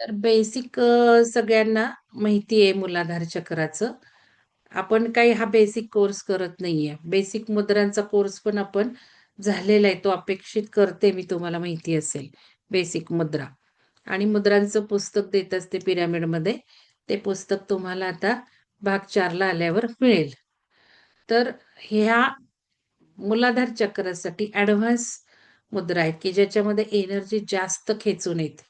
तर बेसिक सगळ्यांना माहिती आहे मूलाधार चक्राचं. आपण काही हा बेसिक कोर्स करत नाहीये. बेसिक मुद्रांचा कोर्स पण आपण झालेला आहे. तो अपेक्षित करते मी तुम्हाला माहिती असेल. बेसिक मुद्रा आणि मुद्रांचं पुस्तक देत असते पिरॅमिडमध्ये. ते पुस्तक तुम्हाला आता भाग चारला आल्यावर मिळेल. तर ह्या मुलाधार चक्रासाठी ॲडव्हान्स मुद्रा आहेत, की ज्याच्यामध्ये एनर्जी जास्त खेचून येते.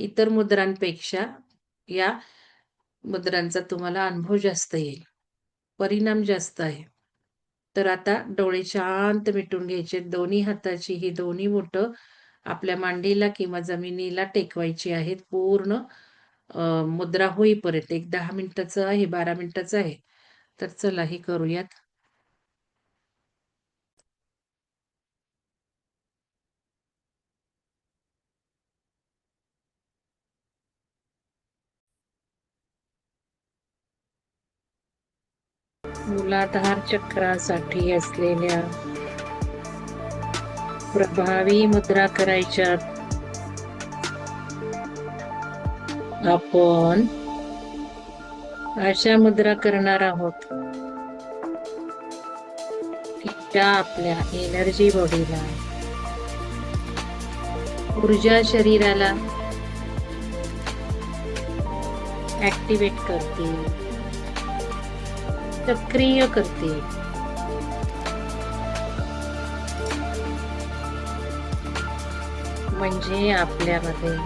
इतर मुद्रांपेक्षा या मुद्रांचा तुम्हाला अनुभव जास्त येईल. परिणाम जास्त आहे. तर आता डोळे शांत मिटून घ्यायचे. दोन्ही हाताची ही दोन्ही बोटं आपल्या मांडीला किंवा जमिनीला टेकवायची आहेत. पूर्ण मुद्रा होईपर्यंत. एक दहा मिनिटाचं आहे, 12 मिनिटाचं आहे. तर चला हे करूयात. मूलाधार चक्रासाठी असलेल्या प्रभावी मुद्रा करायच्या आपण अशा मुद्रा करणार आहोत. त्या आपल्या एनर्जी बॉडीला ऊर्जा शरीराला ऍक्टिवेट करतील. सक्रिय करते. म्हणजे आपल्यामध्ये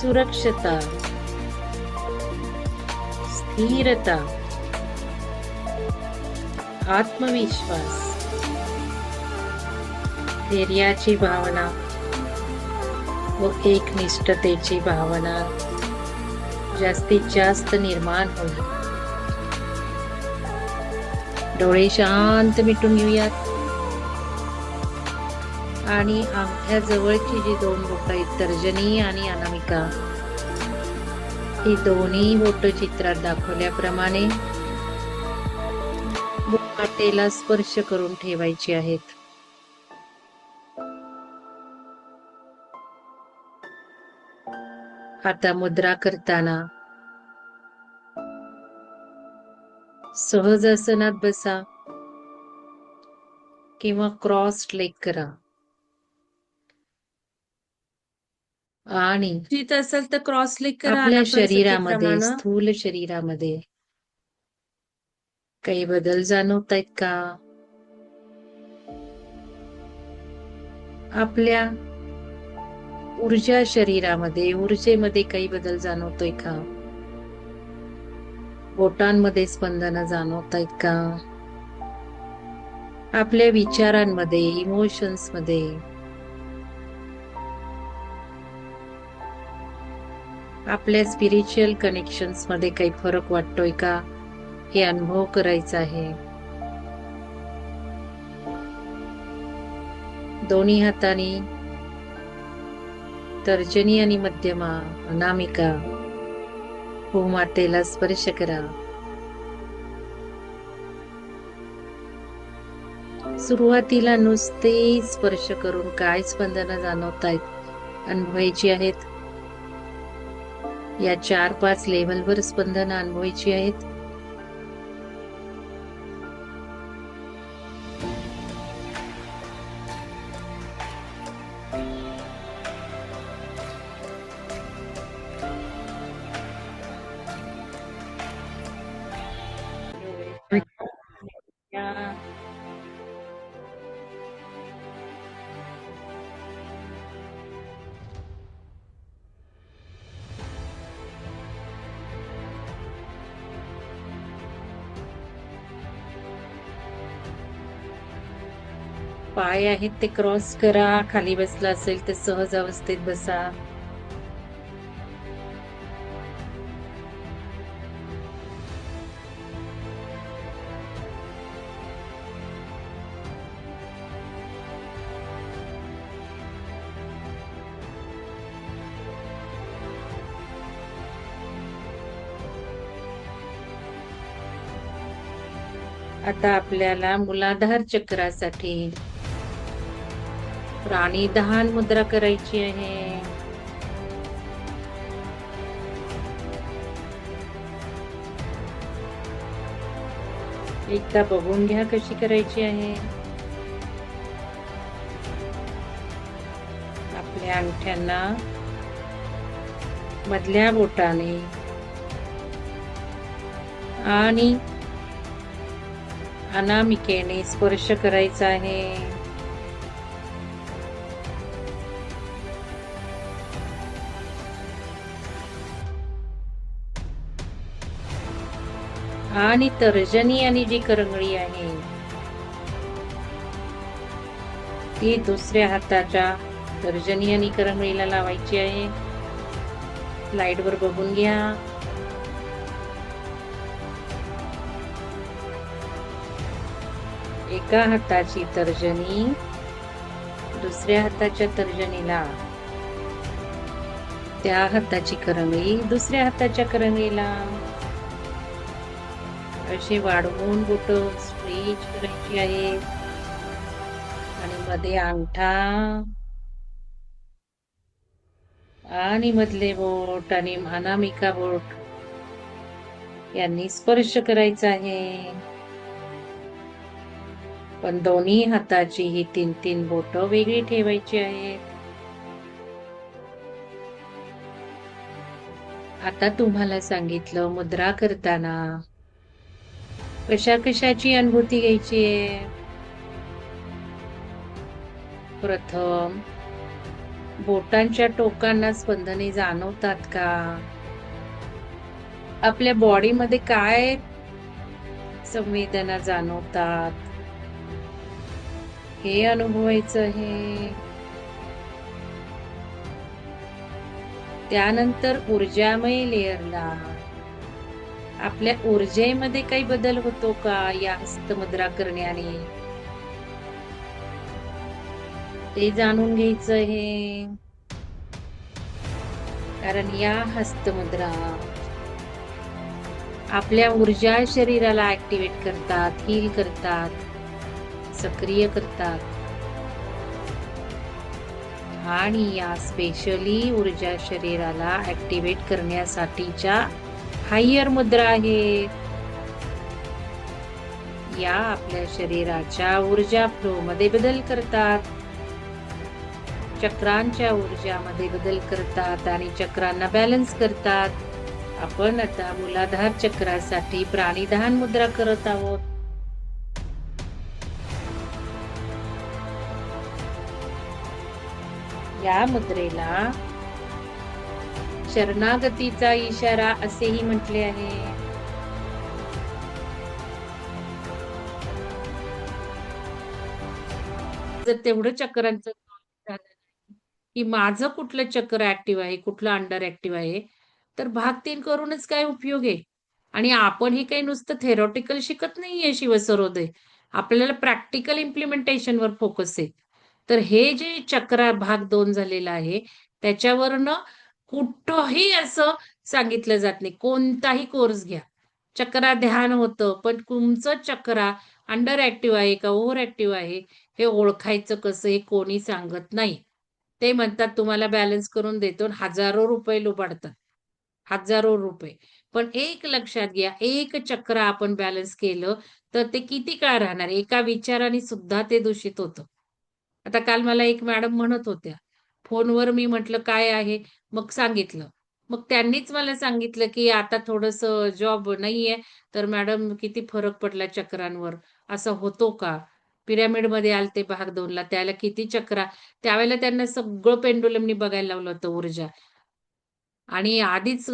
सुरक्षता स्थिरता आत्मविश्वास धैर्याची भावना व एकनिष्ठतेची भावना जास्तीत जास्त निर्माण होईल. डोळे शांत मिटून घेऊयात. आणि आमच्या जवळची जी दोन बोट आहेत तर्जनी आणि अनामिका ही दोन्ही बोट चित्रात दाखवल्याप्रमाणे बोकाटेला स्पर्श करून ठेवायची आहेत. आता मुद्रा करताना सहज आसनात बसा किंवा क्रॉस लेग करा. आणि असेल तर क्रॉस लेग करा आपल्या शरीरामध्ये. स्थूल शरीरामध्ये काही बदल जाणवत आहेत का? आपल्या ऊर्जा शरीरामध्ये ऊर्जेमध्ये काही बदल जाणवतोय का? बोटांमध्ये स्पंदनं जाणवत आहेत का आपल्या विचारांमध्ये इमोशन्समध्ये आपल्या स्पिरिच्युअल कनेक्शन्समध्ये काही फरक वाटतोय का? हे अनुभव करायचा आहे. दोन्ही हाताने तर्जनी आणि मध्यमा अनामिका. हो, भूमातेला स्पर्श करा. सुरुवातीला नुसते स्पर्श करून काय स्पंदन जाणवत आहेत अनुभवायची आहेत? या चार पाच लेवलवर स्पंदन अनुभवायची आहेत? पाय आहेत ते क्रॉस करा खाली बसला असेल तर सहज अवस्थेत बसा. आता आपल्याला मुलाधार चक्रासाठी प्राणी दहन मुद्रा करायची आहे. एकदा बघून घ्या कशी करायची आहे. आपल्या अंगठ्यांना मधल्या बोटाने आणि अनामिकेने स्पर्श करायचा आहे. आणि तर्जनी आणि जी करंगळी आहे ती दुसऱ्या हाताच्या तर्जनी आणि करंगळीला लावायची आहे. लाइट वर बघून घ्या. एका हाताची तर्जनी दुसऱ्या हाताच्या तर्जनीला. त्या हाताची करंगळी दुसऱ्या हाताच्या करंगळीला. अशी वाढवून बोट स्ट्रेच करायची आहे. आणि मध्ये अंगठा. आणि मधले बोट आणि अनामिका बोट. यांनी स्पर्श करायचा आहे. पण दोन्ही हाताची ही तीन तीन बोट वेगळी ठेवायची आहेत. आता तुम्हाला सांगितलं मुद्रा करताना कशा कशाची अनुभूती घ्यायची आहे? प्रथम बोटांच्या टोकांना स्पंदने जाणवतात का? आपल्या बॉडीमध्ये काय संवेदना जाणवतात? हे अनुभवायचं आहे. त्यानंतर ऊर्जामय लेअरला आपल्या ऊर्जेमध्ये काही बदल होतो का या हस्तमुद्रा करण्याने? ते जाणून घ्यायचं आहे. कारण या हस्तमुद्रा आपल्या ऊर्जा शरीराला ऍक्टिवेट करतात हील करतात सक्रिय करतात. आणि या स्पेशली ऊर्जा शरीराला ऍक्टिवेट करण्यासाठीच्या हायर मुद्रा आहे. या आपल्या शरीराच्या ऊर्जा फ्लो मध्ये बदल करतात. चक्रांच्या ऊर्जामध्ये बदल करतात आणि चक्रांना बॅलन्स करतात. आपण आता मुलाधार चक्रासाठी प्राणीधान मुद्रा करत आहोत. या मुद्रेला शरणागतीचा इशारा असेही म्हटले आहे. जर तेवढं चक्रांचं की माझं कुठलं चक्र ऍक्टिव्ह आहे कुठलं अंडर ऍक्टिव्ह आहे तर भाग तीन करूनच काय उपयोग आहे? आणि आपण हे काही नुसतं थेरॉटिकल शिकत नाहीये शिवसरोदय आपल्याला प्रॅक्टिकल इम्प्लिमेंटेशनवर फोकस आहे. तर हे जे चक्र भाग दोन झालेला आहे त्याच्यावरनं कुठंही असं सांगितलं जात नाही. कोणताही कोर्स घ्या. चक्रा ध्यान होतं पण तुमचं चक्रा अंडर ऍक्टिव्ह आहे का ओव्हर ऍक्टिव्ह आहे हे ओळखायचं कसं हे कोणी सांगत नाही. ते म्हणतात तुम्हाला बॅलन्स करून देतो हजारो रुपये लुबाडतात. हजारो रुपये. पण एक लक्षात घ्या एक चक्र आपण बॅलन्स केलं तर ते किती काळ राहणार? एका विचाराने सुद्धा ते दूषित होतं. आता काल मला एक मॅडम म्हणत होत्या फोनवर मी म्हटलं काय आहे? मग सांगितलं. मग त्यांनीच मला सांगितलं की आता थोडस जॉब नाहीये तर मॅडम किती फरक पडला चक्रांवर? असं होतो का? पिरामिडमध्ये आलते भाग दोनला त्याला किती चक्रा? त्यावेळेला त्यांना सगळं पेंडुलमनी बघायला लावलं होतं ऊर्जा. आणि आधीच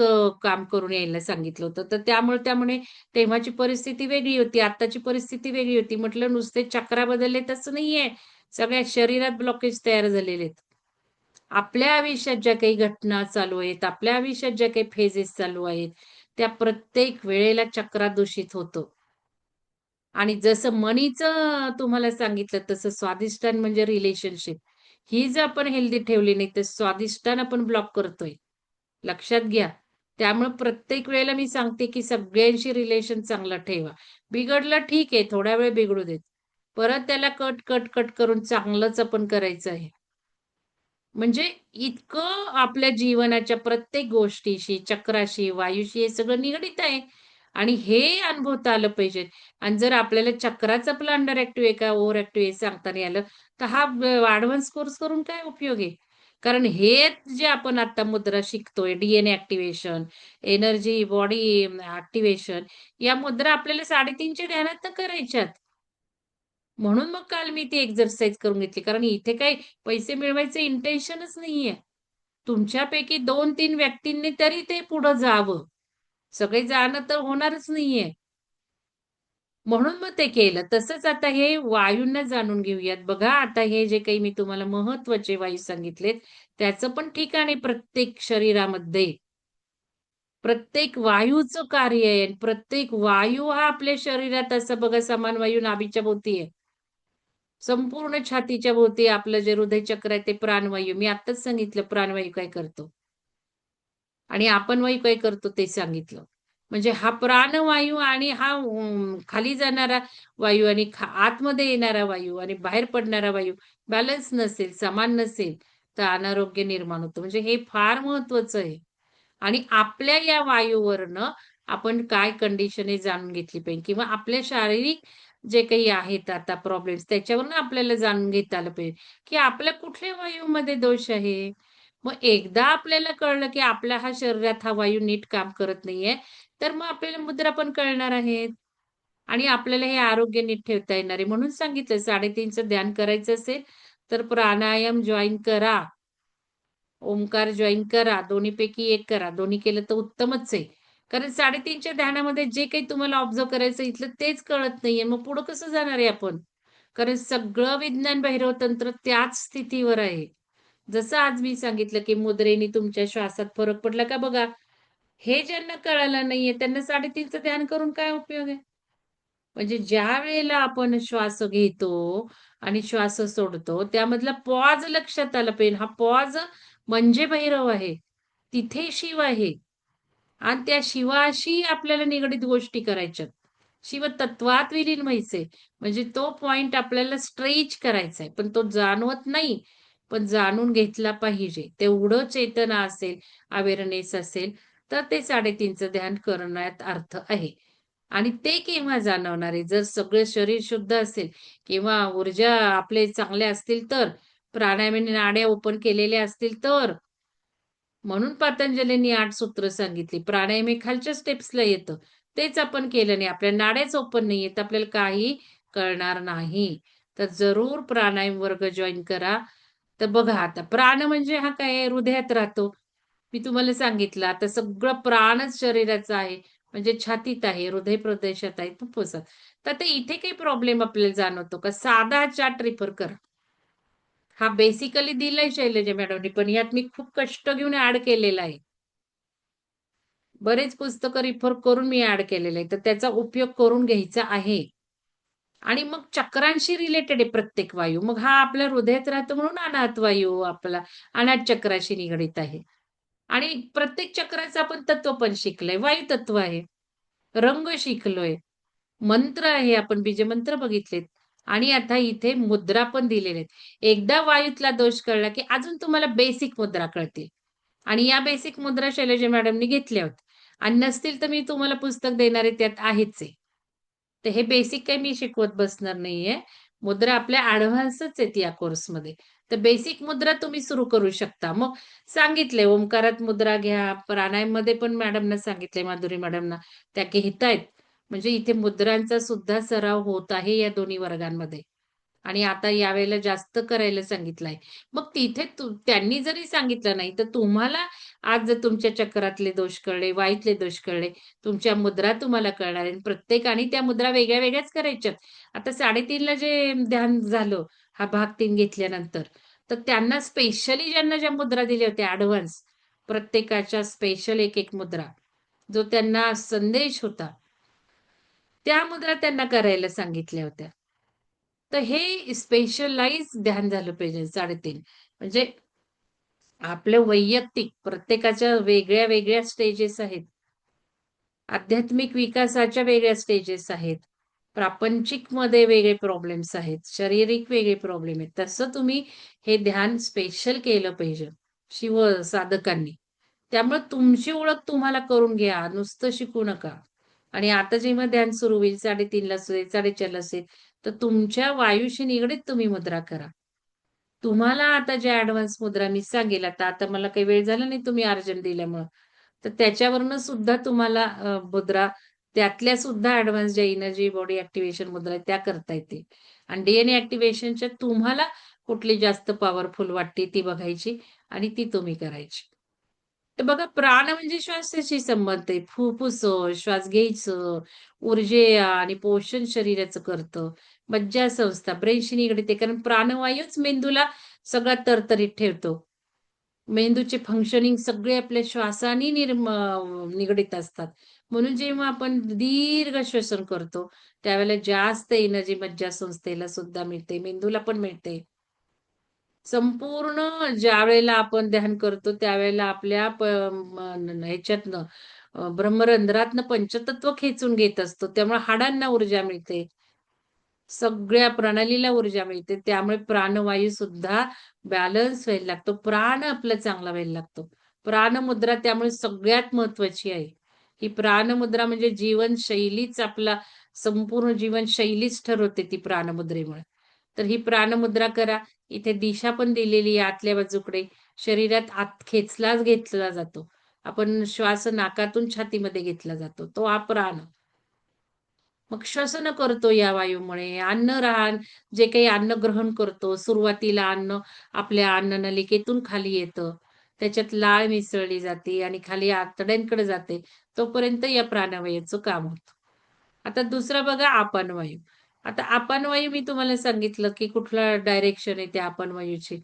काम करून यायला सांगितलं होतं. तर त्यामुळे त्यामुळे तेव्हाची परिस्थिती वेगळी होती आताची परिस्थिती वेगळी होती. म्हटलं नुसते चक्रा बदलले तसं नाहीये. सगळ्या शरीरात ब्लॉकेज तयार झालेले आहेत. आपल्या आयुष्यात ज्या काही घटना चालू आहेत आपल्या आयुष्यात ज्या काही फेजेस चालू आहेत त्या प्रत्येक वेळेला चक्रा दूषित आणि जसं मनीचं तुम्हाला सांगितलं तसं स्वादिष्टान म्हणजे रिलेशनशिप ही जर आपण हेल्दी ठेवली नाही तर स्वादिष्टान आपण ब्लॉक करतोय. लक्षात घ्या. त्यामुळे प्रत्येक वेळेला मी सांगते की सगळ्यांशी रिलेशन चांगलं ठेवा. बिघडलं ठीक आहे थोड्या वेळ बिघडू देत. परत त्याला कट कट कट करून चांगलंच आपण करायचं आहे. म्हणजे इतकं आपल्या जीवनाच्या प्रत्येक गोष्टीशी चक्राशी वायूशी हे सगळं निगडीत आहे. आणि हे अनुभवता आलं पाहिजे. आणि जर आपल्याला चक्राचा आपलं अंडर ऍक्टिव्ह आहे का ओव्हर ऍक्टिव्ह आहे सांगता नाही आलं तर हा ऍडव्हान्स कोर्स करून काय उपयोग आहे? कारण हे जे आपण आता मुद्रा शिकतोय DNA activation energy body activation या मुद्रा आपल्याला साडेतीनच्या ध्यानात करायच्यात. म्हणून मग काल मी ती एक्झरसाइज करून घेतली. कारण इथे काही पैसे मिळवायचे इंटेन्शनच नाहीये. तुमच्यापैकी दोन तीन व्यक्तींनी तरी ते पुढे जावं. सगळे जाणं तर होणारच नाहीये. म्हणून मग ते केलं. तसंच आता हे वायूंना जाणून घेऊयात. बघा आता हे जे काही मी तुम्हाला महत्त्वाचे वायू सांगितलेत त्याचं पण ठिकाण आहे प्रत्येक शरीरामध्ये. प्रत्येक वायूचं कार्य आहे. प्रत्येक वायू हा आपल्या शरीरात असं बघा समान वायू नाभीच्या भोवती आहे. संपूर्ण छातीच्या भोवती आपलं जे हृदय चक्र आहे ते प्राणवायू. मी आताच सांगितलं प्राणवायू काय करतो? आणि आपण वायू काय करतो ते सांगितलं. म्हणजे हा प्राणवायू आणि हा खाली जाणारा वायू आणि आतमध्ये येणारा वायू आणि बाहेर पडणारा वायू बॅलन्स नसेल समान नसेल तर अनारोग्य निर्माण होतं. म्हणजे हे फार महत्वाचं आहे. आणि आपल्या या वायूवरनं आपण काय कंडिशन आहे जाणून घेतली पाहिजे? किंवा आपल्या शारीरिक जे काही आहेत आता प्रॉब्लेम्स त्याच्यावरनं आपल्याला जाणून घेता आलं पाहिजे. की आपल्या कुठल्या वायूमध्ये दोष आहे? मग एकदा आपल्याला कळलं की आपल्या हा शरीरात हा वायू नीट काम करत नाहीये तर मग आपल्याला मुद्रा पण कळणार आहेत. आणि आपल्याला हे आरोग्य नीट ठेवता येणार आहे. म्हणून सांगितलं साडेतीनचं ध्यान करायचं असेल तर प्राणायाम जॉईन करा. ओंकार जॉईन करा. दोन्हीपैकी एक करा. दोन्ही केलं तर उत्तमच आहे. कारण साडेतीनच्या ध्यानामध्ये जे काही तुम्हाला ऑब्झर्व करायचं इथलं तेच कळत नाहीये. मग पुढं कसं जाणार आहे आपण? कारण सगळं विज्ञान भैरव तंत्र त्याच स्थितीवर आहे. जसं आज मी सांगितलं की मुद्रेने तुमच्या श्वासात फरक पडला का बघा? हे ज्यांना कळालं नाहीये त्यांना साडेतीनचं ध्यान करून काय उपयोग आहे? म्हणजे ज्या वेळेला आपण श्वास घेतो आणि श्वास सोडतो त्यामधला पॉज लक्षात आला पाहिजे. हा पॉज म्हणजे भैरव आहे. तिथे शिव आहे. आणि त्या शिवाशी आपल्याला निगडीत गोष्टी करायच्यात. शिव तत्वात विलीन व्हायचे. म्हणजे तो पॉइंट आपल्याला स्ट्रेच करायचा आहे पण तो जाणवत नाही. पण जाणून घेतला पाहिजे. तेवढं चेतना असेल अवेअरनेस असेल तर ते साडेतीनचं ध्यान करण्यात अर्थ आहे. आणि ते केव्हा जाणवणार? आहे जर सगळं शरीर शुद्ध असेल किंवा ऊर्जा आपले चांगले असतील तर प्राणायामाने नाड्या ओपन केलेल्या असतील तर म्हणून पतंजलींनी आठ सूत्र सांगितली. प्राणायाम हे खालच्या स्टेप्सला येतं. तेच आपण केलं नाही. आपल्या नाड्याच ओपन नाही येत. आपल्याला काही कळणार नाही. तर जरूर प्राणायाम वर्ग जॉईन करा. तर बघा आता प्राण म्हणजे हा काय? हृदयात राहतो. मी तुम्हाला सांगितलं आता सगळं प्राणच शरीराचं आहे. म्हणजे छातीत आहे हृदय प्रदेशात आहे फुफ्फुसात तर ते इथे काही प्रॉब्लेम आपल्याला जाणवतो का? साधा चार्ट रिफर करा. हा बेसिकली दिलाय शैलजा मॅडमनी पण यात मी खूप कष्ट घेऊन ऍड केलेला आहे. बरेच पुस्तकं रिफर करून मी ऍड केलेलं आहे तर त्याचा उपयोग करून घ्यायचा आहे. आणि मग चक्रांशी रिलेटेड आहे प्रत्येक वायू. मग हा आपल्या हृदयात राहतो म्हणून अनाथ वायू आपला अनाथ चक्राशी निगडीत आहे. आणि प्रत्येक चक्राचं आपण तत्व पण शिकलंय. वायू तत्व आहे. रंग शिकलोय. मंत्र आहे आपण बीजमंत्र बघितलेत. आणि आता इथे मुद्रा पण दिलेल्या आहेत. एकदा वायूतला दोष कळला की अजून तुम्हाला बेसिक मुद्रा कळतील. आणि या बेसिक मुद्रा शैलजा मॅडमनी घेतल्या होत्या. आणि नसतील तर मी तुम्हाला पुस्तक देणारे त्यात आहेच आहे. तर हे बेसिक काही मी शिकवत बसणार नाहीये. मुद्रा आपल्या ऍडव्हान्सच आहेत या कोर्समध्ये तर बेसिक मुद्रा तुम्ही सुरू करू शकता. मग सांगितले ओंकारात मुद्रा घ्या. प्राणायाममध्ये पण मॅडमना सांगितलंय माधुरी मॅडमना त्या घेतायत म्हणजे इथे मुद्रांचा सुद्धा सराव होत आहे या दोन्ही वर्गांमध्ये. आणि आता यावेळेला जास्त करायला सांगितलंय. मग तिथे त्यांनी जरी सांगितलं नाही तर तुम्हाला आज जर तुमच्या चक्रातले दोष कळले वाईतले दोष कळले तुमच्या मुद्रा तुम्हाला कळणार प्रत्येकाने त्या मुद्रा वेगळ्या वेगळ्याच करायच्यात. आता साडेतीनला जे ध्यान झालं हा भाग तीन घेतल्यानंतर तर त्यांना स्पेशली ज्यांना ज्या मुद्रा दिल्या होत्या ऍडव्हान्स प्रत्येकाच्या स्पेशल एक एक मुद्रा जो त्यांना संदेश होता त्या मुद्रा त्यांना करायला सांगितल्या होत्या. तर हे स्पेशलाइज ध्यान झालं पाहिजे साडेतीन. म्हणजे आपलं वैयक्तिक प्रत्येकाच्या वेगळ्या वेगळ्या स्टेजेस आहेत. आध्यात्मिक विकासाच्या वेगळ्या स्टेजेस आहेत. प्रापंचिकमध्ये वेगळे प्रॉब्लेम्स आहेत. शारीरिक वेगळे प्रॉब्लेम आहेत. तसं तुम्ही हे ध्यान स्पेशल केलं पाहिजे शिव साधकांनी त्यामुळे तुमची ओळख तुम्हाला करून घ्या. नुसतं शिकू नका. आणि आता जेव्हा ध्यान सुरू होईल 3:30 ला असेल, साडेचारला असेल, तर तुमच्या वायूशी निगडीत तुम्ही मुद्रा करा. तुम्हाला आता ज्या ऍडव्हान्स मुद्रा मी सांगेल आता, आता मला काही वेळ झाला नाही तुम्ही अर्जंट दिल्यामुळं. तर त्याच्यावरनं सुद्धा तुम्हाला मुद्रा त्यातल्या सुद्धा ऍडव्हान्स ज्या एनर्जी बॉडी ऍक्टिव्हेशन मुद्रा त्या करता येते आणि डीएनए ऍक्टिव्हेशनच्या तुम्हाला कुठली जास्त पॉवरफुल वाटते ती बघायची आणि ती तुम्ही करायची. तर बघा प्राण म्हणजे श्वासाशी संबंध आहे. फुफ्फुस श्वास घ्यायचं, ऊर्जे आणि पोषण शरीराचं करतं. मज्जासंस्था ब्रेनशी निगडीत आहे. कारण प्राणवायूच मेंदूला सगळा तरतरीत ठेवतो. मेंदूचे फंक्शनिंग सगळे आपल्या श्वासाने निर्म निगडीत असतात. म्हणून जेव्हा आपण दीर्घ श्वसन करतो, त्यावेळेला जास्त एनर्जी मज्जासंस्थेला सुद्धा मिळते, मेंदूला पण मिळते. संपूर्ण ज्यावेळेला आपण ध्यान करतो, त्यावेळेला आपल्या ह्याच्यातनं ब्रह्मरंध्रातनं पंचतत्व खेचून घेत असतो. त्यामुळे हाडांना ऊर्जा मिळते. सगळ्या प्रणालीला ऊर्जा मिळते. त्यामुळे प्राणवायू सुद्धा बॅलन्स व्हायला लागतो. प्राण आपला चांगला व्हायला लागतो. प्राणमुद्रा त्यामुळे सगळ्यात महत्त्वाची आहे. ही प्राणमुद्रा म्हणजे जीवनशैलीच आपला संपूर्ण जीवनशैलीच ठरवते ती प्राणमुद्रेमुळे. तर ही प्राणमुद्रा करा. इथे दिशा पण दिलेली आहे आतल्या बाजूकडे. शरीरात आत खेचलाच घेतला जातो. आपण श्वास नाकातून छातीमध्ये घेतला जातो. तो हा प्राण. मग श्वसन करतो या वायूमुळे. अन्न राहण जे काही अन्न ग्रहण करतो, सुरुवातीला अन्न आपल्या अन्न नलिकेतून खाली येतं. त्याच्यात लाळ मिसळली जाते आणि खाली आतड्यांकडे जाते. तोपर्यंत या प्राणवायूचं काम होतं. आता दुसरा बघा आपण वायू आता अपानवायू मी तुम्हाला सांगितलं, की कुठला डायरेक्शन आहे त्या अपानवायूची.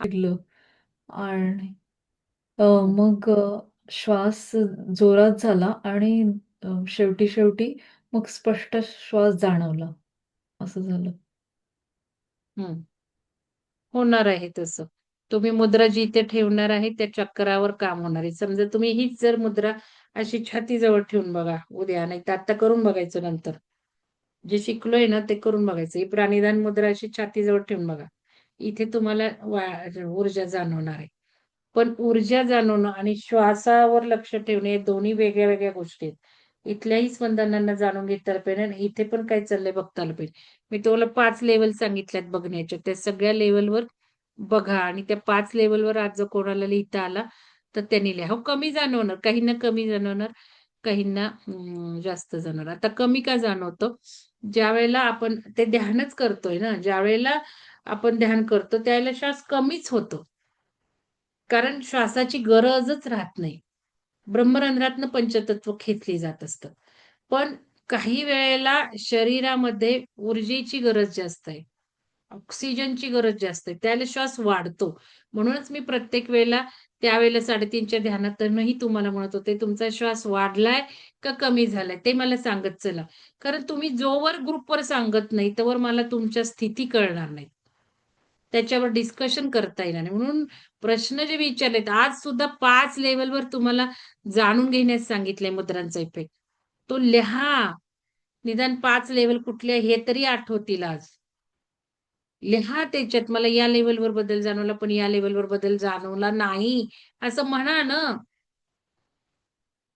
लागलं आणि. मग श्वास जोरात झाला आणि शेवटी, शेवटी मग स्पष्ट श्वास जाणवला. असं झालं. होणार आहे तसं. तुम्ही मुद्रा जिथे ठेवणार आहे त्या चक्रावर काम होणार आहे. समजा तुम्ही हीच जर मुद्रा अशी छातीजवळ ठेवून बघा उद्या, नाहीतर आत्ता करून बघायचं नंतर. जे शिकलोय ना ते करून बघायचं. ही प्राणीदान मुद्रा अशी छातीजवळ ठेवून बघा. इथे तुम्हाला ऊर्जा जाणवणार आहे. पण ऊर्जा जाणवणं आणि श्वासावर लक्ष ठेवणे हे दोन्ही वेगळ्या-वेगळ्या गोष्टी आहेत. इथल्याही स्पंदनांना जाणून घेता आलं पाहिजे आणि इथे पण काय चाललंय बघता आलं पाहिजे. मी तुम्हाला पाच लेवल सांगितल्यात बघण्याच्या. त्या सगळ्या लेवलवर बघा आणि त्या पाच लेवलवर आज जर कोणाला लिहिता आला, तर त्यांनी लिहा. हो, कमी जाणवणार, काहींना कमी जाणवणार, काहींना जास्त जाणवणार. आता कमी का जाणवतं? ज्यावेळेला आपण ते ध्यानच करतोय ना, ज्या वेळेला आपण ध्यान करतो त्यावेळेला श्वास कमीच होतो. कारण श्वासाची गरजच राहत नाही. ब्रह्मरंध्रातनं पंचतत्व खेचली जात असत पण काही वेळेला शरीरामध्ये ऊर्जेची गरज जास्त आहे. ऑक्सिजनची गरज जास्त आहे. त्यावेळेला श्वास वाढतो. म्हणूनच मी प्रत्येक वेळेला त्यावेळेला 3:30च्या ध्यानातूनही तुम्हाला म्हणत होते, तुमचा श्वास वाढलाय का कमी झालाय ते मला सांगत चला. कारण तुम्ही जोवर ग्रुपवर सांगत नाही, तोवर मला तुमच्या स्थिती कळणार नाही त्याच्यावर डिस्कशन करता येणार नाही. म्हणून प्रश्न जे विचारलेत, आज सुद्धा पाच लेवलवर तुम्हाला जाणून घेण्यास सांगितलंय मुद्रांचा इफेक्ट. तो लिहा. निदान पाच लेवल कुठले हे तरी आठवतील आज. लिहा त्याच्यात मला या लेवलवर बदल जाणवला, पण या लेवलवर बदल जाणवला नाही, असं म्हणा ना.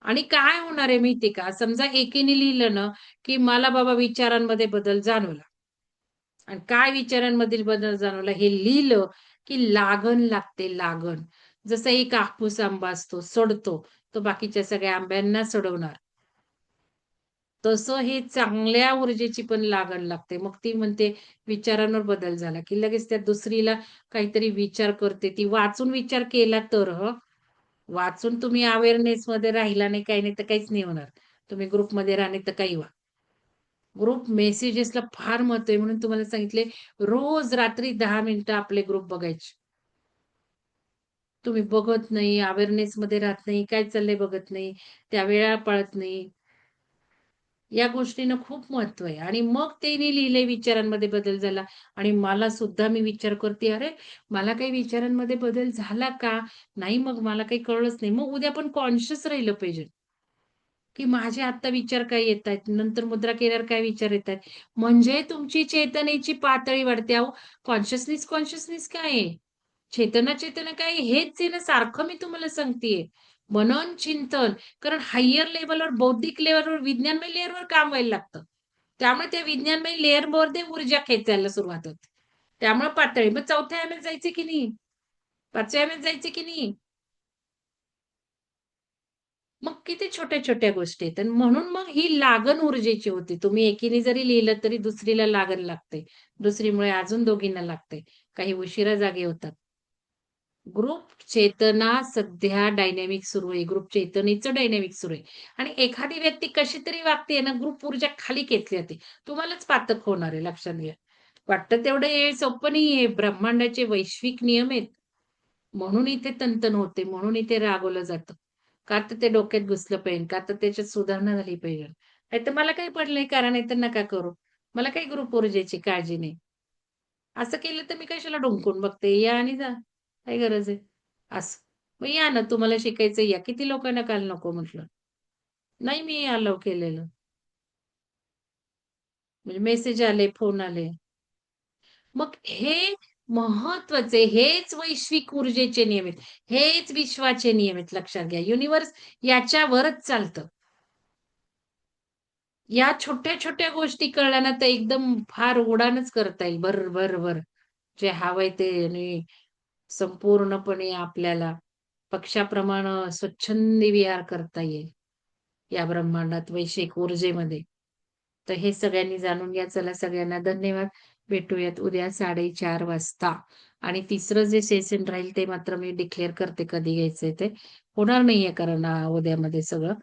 आणि काय होणार आहे माहिती का? समजा एकीने लिहिलं ना, की मला बाबा विचारांमध्ये बदल जाणवला. आणि काय विचारांमधील बदल जाणवला हे लिहिलं, की लागण लागते लागण. जसं एक कापूस आंबा असतो, सडतो. तो बाकीच्या सगळ्या आंब्यांना सडवणार. तसं हे चांगल्या ऊर्जेची पण लागण लागते. मग ती म्हणते विचारांवर बदल झाला, की लगेच त्या दुसरीला काहीतरी विचार करते. ती वाचून विचार केला तर वाचून तुम्ही अवेअरनेस मध्ये राहिला नाही, काही नाही तर काहीच नाही होणार. तुम्ही ग्रुपमध्ये राहणे तर काही व्हा. ग्रुप मेसेजेसला फार महत्त्व आहे म्हणून तुम्हाला सांगितले रोज रात्री दहा मिनिटं आपले ग्रुप बघायचे. तुम्ही बघत नाही, अवेअरनेस मध्ये राहत नाही, काय चाललंय बघत नाही, त्या वेळा पाळत नाही. या गोष्टींना खूप महत्त्व आहे आणि मग त्यांनी लिहिले विचारांमध्ये बदल झाला आणि मला सुद्धा मी विचार करते, "अरे, मला काही विचारांमध्ये बदल झाला का? नाही मग मला काही कळलंच नाही." मग उद्या पण कॉन्शियस राहिलं पाहिजे. की माझे आत्ता विचार काय येतायत, नंतर मुद्रा केल्यावर काय विचार येतायत. म्हणजे तुमची चेतनेची पातळी वाढते. अहो, कॉन्शियसनेस, कॉन्शियसनेस काय आहे? चेतना, चेतना काय हेच आहे ना, सारखं मी तुम्हाला सांगतेय. मनन चिंतन. कारण हायर लेवलवर बौद्धिक लेवलवर विज्ञानमय लेअरवर काम व्हायला लागतं. त्यामुळे त्या विज्ञानमय लेअरमध्ये ऊर्जा खेचायला सुरुवात होते. त्यामुळे पातळी. मग चौथ्या एम जायचे की नाही? पाचव्या एम जायचे की नाही? मग किती छोट्या छोट्या गोष्टी आहेत. आणि म्हणून मग ही लागण ऊर्जेची होती. तुम्ही एकीने जरी लिहिलं तरी दुसरीला लागण लागते. दुसरीमुळे अजून दोघींना लागते. काही उशिरा जागे होतात. ग्रुप चेतना सध्या डायनॅमिक सुरू आहे. ग्रुप चेतनेचं डायनॅमिक सुरू आहे. आणि एखादी व्यक्ती कशी तरी वागते ना ग्रुप ऊर्जा खाली घेतली जाते. तुम्हालाच पातक होणार आहे लक्षात घ्या. वाटतं तेवढं हे सोपं नाहीये ब्रह्मांडाचे वैश्विक नियम आहेत. म्हणून इथे तंतन होते म्हणून इथे रागवलं जातं. का तर ते डोक्यात घुसलं पाहिजे का तर त्याच्यात सुधारणा झाली पाहिजे. नाही तर मला काही पडलंय कारण तर नका करू. मला काही ग्रुप ऊर्जेची काळजी नाही. असं केलं तर मी कशाला डोंकून बघते? या आणि जा. काय गरज आहे? असं. मग या ना तुम्हाला शिकायचं या. किती लोकांना काल नको म्हटलं? नाही मी अलाव केलेलं. म्हणजे मेसेज आले फोन आले. मग हे महत्त्वाचे हेच वैश्विक ऊर्जेचे नियमित हेच विश्वाचे नियमित लक्षात घ्या. युनिव्हर्स याच्यावरच चालतं. या छोट्या छोट्या गोष्टी कळल्या ना तर एकदम फार उडानच करता येईल. बर बर बर जे हवंय ते आणि संपूर्णपणे आपल्याला पक्षाप्रमाणे स्वच्छंदी विहार करता येईल या ब्रह्मांडात वैश्विक ऊर्जेमध्ये. तर हे सगळ्यांनी जाणून घ्या. चला सगळ्यांना धन्यवाद. भेटूयात उद्या साडेचार वाजता. आणि तिसरं जे सेशन राहील ते मात्र मी डिक्लेअर करते कधी घ्यायचंय ते. होणार नाहीये कारण उद्यामध्ये सगळं.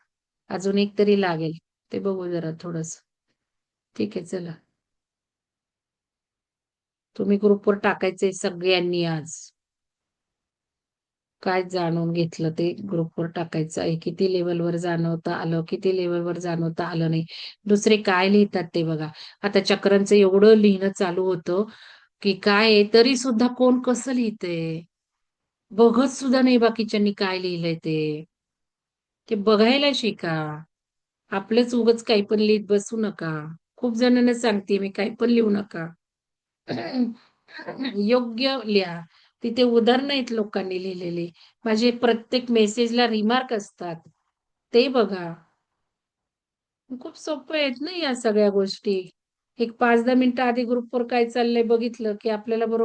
अजून एक तरी लागेल. ते बघू जरा थोडस. ठीक आहे चला. तुम्ही ग्रुपवर टाकायचे सगळ्यांनी आज. काय जाणून घेतलं ते ग्रुपवर टाकायचं? आहे किती लेवलवर जाणवता आलं? किती लेवलवर जाणवता आलं नाही? दुसरे काय लिहितात ते बघा. आता चक्रांचं एवढं लिहिणं चालू होतं की काय तरी सुद्धा कोण कसं लिहितंय? बघत सुद्धा नाही बाकीच्यांनी काय लिहिलंय ते. ते बघायला शिका. आपलंच उगच काही पण लिहित बसू नका. खूप जणांना सांगते मी काही पण लिहू नका. योग्य लिहा. तिथे उदाहरणं आहेत लोकांनी लिहिलेली. माझे प्रत्येक मेसेजला रिमार्क असतात. ते बघा. खूप सोपं आहेत ना या सगळ्या गोष्टी. एक पाच दहा मिनिटं आधी ग्रुपवर काय चाललंय बघितलं की आपल्याला बरोबर